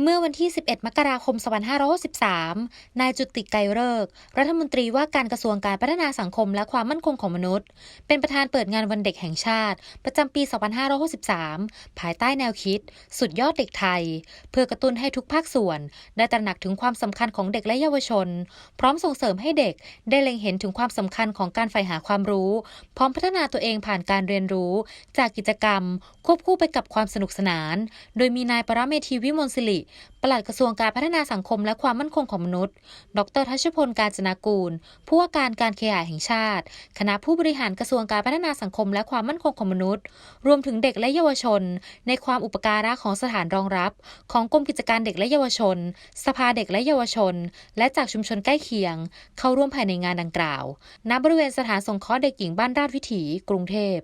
เมื่อวันที่ 11 มกราคม 2563 นายจุติไกรเลิก รัฐมนตรีว่าการกระทรวงการพัฒนาสังคมและความมั่นคงของมนุษย์ เป็นประธานเปิดงานวันเด็กแห่งชาติ ประจำปี 2563 ภายใต้แนวคิด สุดยอดเด็กไทย เพื่อกระตุ้นให้ทุกภาคส่วน ได้ตระหนักถึงความสำคัญของเด็กและเยาวชน พร้อมส่งเสริมให้เด็กได้เล็งเห็นถึงความสำคัญของการใฝ่หาความรู้ พร้อมพัฒนาตัวเองผ่านการเรียนรู้ จากกิจกรรม ควบคู่ไปกับความสนุกสนาน โดยมีนายปรเมธีวิมลศิริปลัดกระทรวงการพัฒนาสังคมและความมั่นคงของมนุษย์ ดรทัชพล การจนากูล ผู้ว่าการการขยายแห่งชาติ คณะผู้บริหารกระทรวงการพัฒนาสังคมและความมั่นคงของมนุษย์ รวมถึงเด็กและเยาวชน ในความอุปการะของสถานรองรับ ของกรมกิจการเด็กและเยาวชน สภาเด็กและเยาวชน และจากชุมชนใกล้เคียง เข้าร่วมภายในงานดังกล่าว ณ บริเวณสถานสงเคราะห์เด็กหญิงบ้านราชวิถี กรุงเทพ